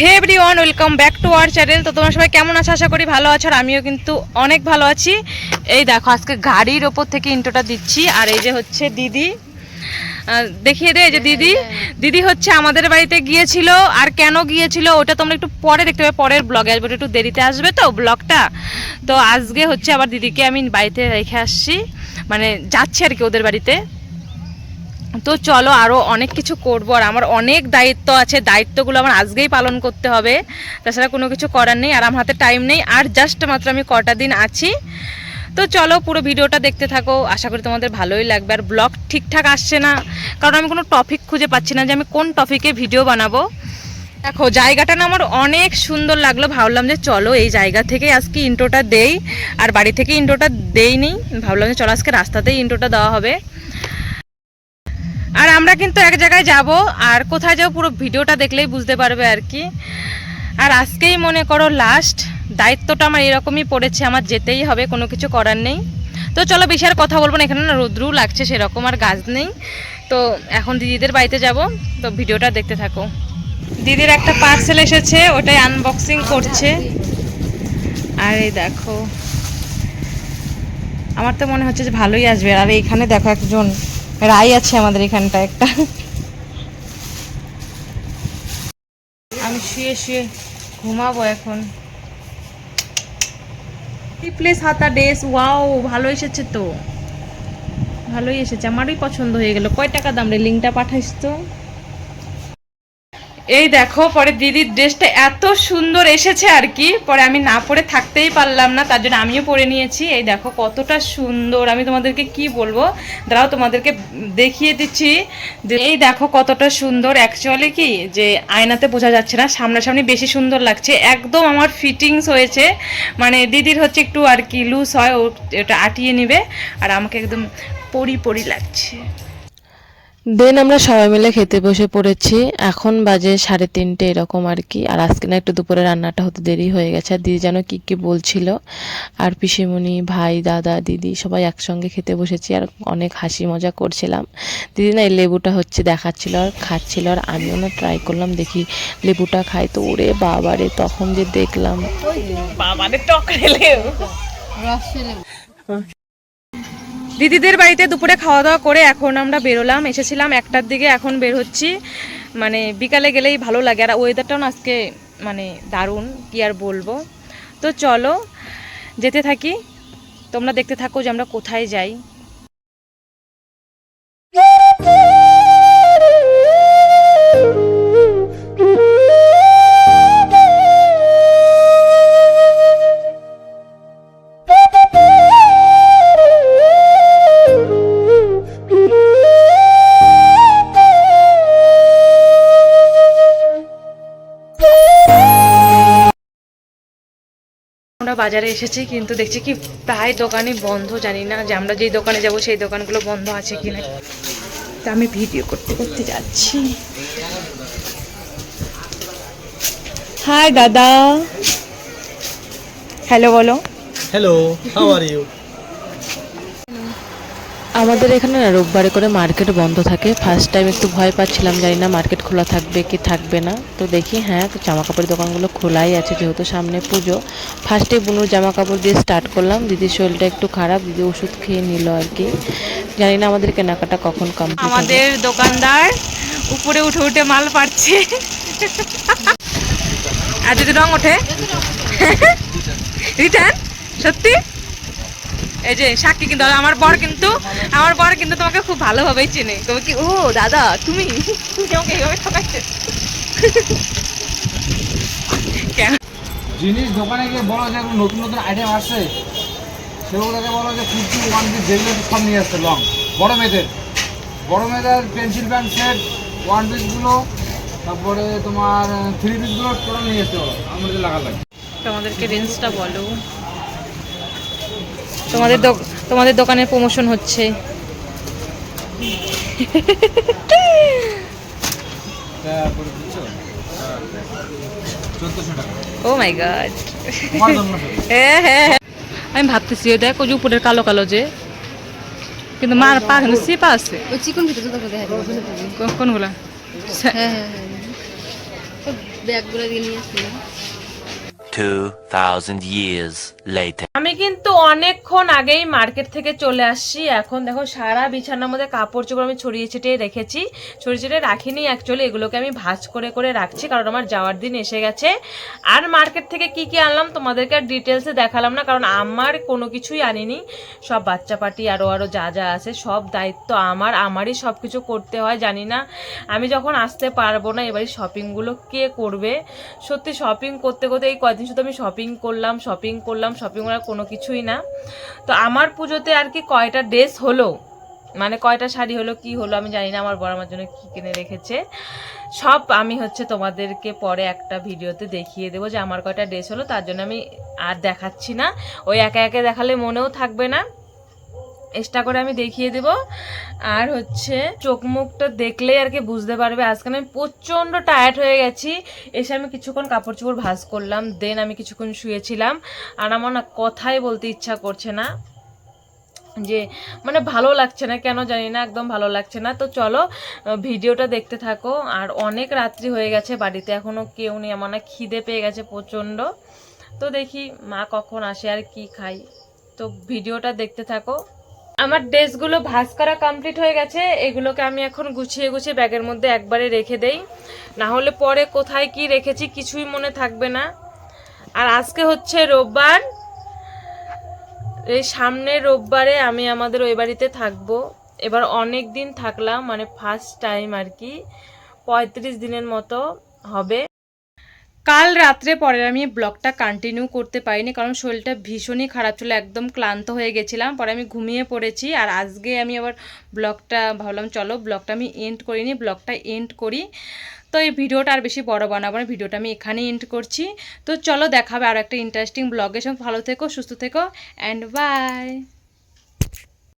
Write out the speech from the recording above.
Hey everyone welcome back to our channel তো তোমার সবাই কেমন আছো? আশা করি ভালো আছো আর আমিও কিন্তু অনেক ভালো আছি। এই দেখো আজকে গাড়ির ওপর থেকে ইন্টোটা দিচ্ছি। আর এই যে হচ্ছে দিদি। দেখিয়ে দে এই যে দিদি। দিদি হচ্ছে আমাদের বাড়িতে গিয়েছিল। আর কেন গিয়েছিল ওটা তোমরা একটু পরে দেখতে পাবে। পরের ব্লগে আসবে। একটু দেরিতে আসবে তো ব্লগটা তো আজকে হচ্ছে আবার দিদিকে আমি বাড়িতে রেখে আসছি। মানে যাচ্ছি আর কি ওদের বাড়িতে। তো চলো আরও অনেক কিছু করব, আর আমার অনেক দায়িত্ব আছে, দায়িত্বগুলো আমার আজকেই পালন করতে হবে। তাছাড়া কোনো কিছু করার নেই, আর আমার হাতে টাইম নেই, আর জাস্ট মাত্র আমি কটা দিন আছি। তো চলো পুরো ভিডিওটা দেখতে থাকো, আশা করি তোমাদের ভালোই লাগবে, আর ব্লগ ঠিকঠাক আসছে না, কারণ আমি কোনো টপিক খুঁজে পাচ্ছি না যে আমি কোন টপিকে ভিডিও বানাবো। দেখো, জায়গাটা না আমার অনেক সুন্দর লাগল, ভাবলাম যে চলো এই জায়গা থেকে আজকে ইন্ট্রোটা দেই, আর বাড়ি থেকে ইন্ট্রোটা দেইনি, ভাবলাম যে চলো আজকে রাস্তাতেই ইন্ট্রোটা দেওয়া হবে। আর আমরা কিন্তু এক জায়গায় যাব, আর কোথায় যাব পুরো ভিডিওটা দেখলেই বুঝতে পারবে আর কি। আর আজকেই মনে করো লাস্ট দায়িত্বটা আমার এরকমই পড়েছে, আমার যেতেই হবে, কোনো কিছু করার নেই। তো চলো বেশি আর কথা বলব না, এখানে না রৌদ্রু লাগছে সেরকম আর গাছ নেই। তো এখন দিদিদের বাড়িতে যাব, তো ভিডিওটা দেখতে থাকো। দিদির একটা পার্সেল এসেছে, ওটাই আনবক্সিং করছে। আর এই দেখো, আমার তো মনে হচ্ছে যে ভালোই আসবে। আর এইখানে দেখো একজন রাই আছে আমাদের এখানটা একটা। আমি শুয়ে শুয়ে ঘুমাবো এখন। প্লেস হাতা ড্রেস ওয়াও ভালো এসেছে তো। ভালোই এসেছে, আমারই পছন্দ হয়ে গেল। কয় টাকা দাম রে? লিঙ্কটা পাঠাইস তো? এই দেখো, পরে দিদির ড্রেসটা এত সুন্দর এসেছে আর কি। পরে আমি না পরে থাকতেই পারলাম না, তার জন্য আমিও পরে নিয়েছি। এই দেখো, কতটা সুন্দর। আমি তোমাদেরকে কি বলব? দাঁড়াও, তোমাদেরকে দেখিয়ে দিচ্ছি। যে এই দেখো, কতটা সুন্দর। অ্যাকচুয়ালি কি, যে আয়নাতে বোঝা যাচ্ছে না, সামনাসামনি বেশি সুন্দর লাগছে। একদম আমার ফিটিংস হয়েছে। মানে দিদির হচ্ছে একটু আর কি লুজ হয়, ও এটা আটিয়ে নেবে। আর আমাকে একদম পরি পরি লাগছে। দেন আমরা সবাই মিলে খেতে বসে পড়েছি। এখন বাজে সাড়ে তিনটে এরকম আর কি। আর আজকে না একটু দুপুরে রান্নাটা হতে দেরি হয়ে গেছে। আর দিদি যেন কী কী বলছিল। আর পিসিমণি ভাই দাদা দিদি সবাই একসঙ্গে খেতে বসেছি। আর অনেক হাসি মজা করছিলাম। দিদি না এই লেবুটা হচ্ছে দেখাচ্ছিল আর খাচ্ছিল। আর আমিও না ট্রাই করলাম দেখি লেবুটা খাই তো। ওরে বাবারে তখন যে দেখলাম। বাবারে টকরেলেও দিদিদের বাড়িতে দুপুরে খাওয়া দাওয়া করে এখন আমরা বেরোলাম, এসেছিলাম একটার দিকে, এখন বের হচ্ছি। মানে বিকালে গেলেই ভালো লাগে। আর ওয়েদারটাও আজকে মানে দারুণ, কি আর বলব। তো চলো, যেতে থাকি। তোমরা দেখতে থাকো যে আমরা কোথায় যাই। বাজারে এসেছি, কিন্তু দেখছি কি প্রায় দোকানই বন্ধ, জানি না যে আমরা যেই দোকানে যাব সেই দোকানগুলো বন্ধ আছে কি না তা আমি ভিডিও করতে করতে যাচ্ছি। হাই দাদা। হ্যালো বলো। Hello how are you? আমাদের এখানে না রোববারে করে মার্কেট বন্ধ থাকে। ফার্স্ট টাইম একটু ভয় পাচ্ছিলাম, জানি না মার্কেট খোলা থাকবে কি থাকবে না। তো দেখি হ্যাঁ তো জামা কাপড়ের দোকানগুলো খোলাই আছে যেহেতু সামনে পুজো। ফার্স্টে বুনুর জামা কাপড় দিয়ে স্টার্ট করলাম। দিদির শরীরটা একটু খারাপ, দিদি ওষুধ খেয়ে নিল আর কি। জানি না আমাদের কেনাকাটা কখন হবে। আমাদের দোকানদার উপরে উঠে উঠে মাল পাচ্ছে আর যদি রং ওঠে। রিটার্ন সত্যি? এই যে সাক্ষী কিন্তু আমার বর কিন্তু আমার বর কিন্তু তোমাকে খুব ভালোভাবেই চেনে। তুমি কি ও দাদা তুমি? তুমি আমাকে এইভাবে ঠকাচ্ছে কেন? জিনিস দোকানে গিয়ে বলো যে এখন নতুন নতুন আইটেম আসছে সেগুলোকে বলো যে কুর্তি ওয়ান পিস যেগুলো সব নিয়ে আসছে লং। বড় মেয়েদের। বড় মেয়েদের পেন্সিল প্যান্ট সেট ওয়ান পিসগুলো তারপরে তোমার থ্রি পিসগুলো টোটাল নিয়ে বলো আমাদের লাগা লাগে। তোমাদেরকে রেঞ্জটা বলো। তোমাদের তোমাদের দোকানের প্রমোশন হচ্ছে। ও মাই গড হ্যাঁ হ্যাঁ হ্যাঁ। আমি ভাবতেছি ওই দেখ ওই উপরের কালো কালো যে। কিন্তু মার পা কিন্তু সিপা আছে। ওই চিকন ভিতরে তো দেখা কোনগুলা? হ্যাঁ হ্যাঁ হ্যাঁ। ব্যাগগুলো দিয়ে নিয়ে আসলাম 2,000 years later. আমি কিন্তু অনেকক্ষণ আগেই মার্কেট থেকে চলে আসছি। এখন দেখো সারা বিছানার মধ্যে কাপড় চোপড় আমি ছড়িয়ে ছিটিয়ে রেখেছি। ছড়িয়ে ছিটিয়ে রাখিনি অ্যাকচুয়ালি এগুলোকে আমি ভাজ করে করে রাখছি কারণ আমার যাওয়ার দিন এসে গেছে। আর মার্কেট থেকে কি কি আনলাম তোমাদেরকে আর ডিটেলসে দেখালাম না কারণ আমার কোনো কিছুই আনিনি। সব বাচ্চা পাটি আরও আরও যা যা আছে সব দায়িত্ব আমার আমারই সব কিছু করতে হয় জানি না। আমি যখন আসতে পারব না এবারে শপিংগুলো কে করবে? সত্যি শপিং করতে করতে এই কয়দিন শুধু আমি শপিং করলাম শপিং করলাম শপিং করার কোনো কিছুই না। তো আমার পুজোতে আর কি কয়টা ড্রেস হলো? মানে কয়টা শাড়ি হলো, কি হলো, আমি জানি না। আমার বড় আমার জন্য কী কিনে রেখেছে। সব আমি হচ্ছে তোমাদেরকে পরে একটা ভিডিওতে দেখিয়ে দেবো যে আমার কয়টা ড্রেস হলো। তার জন্য আমি আর দেখাচ্ছি না। ওই একে একে দেখালে মনেও থাকবে না। এক্সট্রা করে আমি দেখিয়ে দেব। আর হচ্ছে চোখ মুখটা দেখলেই আর কি বুঝতে পারবে। আজকে আমি প্রচণ্ড টায়ার্ড হয়ে গেছি। এসে আমি কিছুক্ষণ কাপড় চোপড় ভাজ করলাম দেন আমি কিছুক্ষণ শুয়েছিলাম। আর আমার না কথাই বলতে ইচ্ছা করছে না। যে মানে ভালো লাগছে না, কেন জানি না, একদম ভালো লাগছে না। তো চলো ভিডিওটা দেখতে থাকো। আর অনেক রাত্রি হয়ে গেছে বাড়িতে এখনও কেউ নেই। আমার না খিদে পেয়ে গেছে প্রচণ্ড। তো দেখি মা কখন আসে আর কি খাই। তো ভিডিওটা দেখতে থাকো। আমার ড্রেসগুলো ভাঁজ করা কমপ্লিট হয়ে গেছে। এগুলোকে আমি এখন গুছিয়ে গুছিয়ে ব্যাগের মধ্যে একবারে রেখে দেই। না হলে পরে কোথায় কি রেখেছি কিছুই মনে থাকবে না। আর আজকে হচ্ছে রোববার। এই সামনের রোববারে আমি আমাদের ওই বাড়িতে থাকব। এবার অনেক দিন থাকলাম মানে ফার্স্ট টাইম আর কি। পঁয়ত্রিশ দিনের মতো হবে। কাল রাত্রে পরে আমি ব্লগটা কন্টিনিউ করতে পারিনি, কারণ শরীরটা ভীষণই খারাপ ছিল, একদম ক্লান্ত হয়ে গেছিলাম। পরে আমি ঘুমিয়ে পড়েছি, আর আজকে আমি আবার ব্লগটা ভাবলাম, চলো ব্লগটা আমি এন্ড করিনি, ব্লগটা এন্ড করি। তো এই ভিডিওটা আর বেশি বড় বানাবো না, ভিডিওটা আমি এখানেই এন্ড করছি। তো চলো দেখাবে আর একটা ইন্টারেস্টিং ব্লগের সঙ্গে। ভালো থেকো, সুস্থ থেকো অ্যান্ড বাই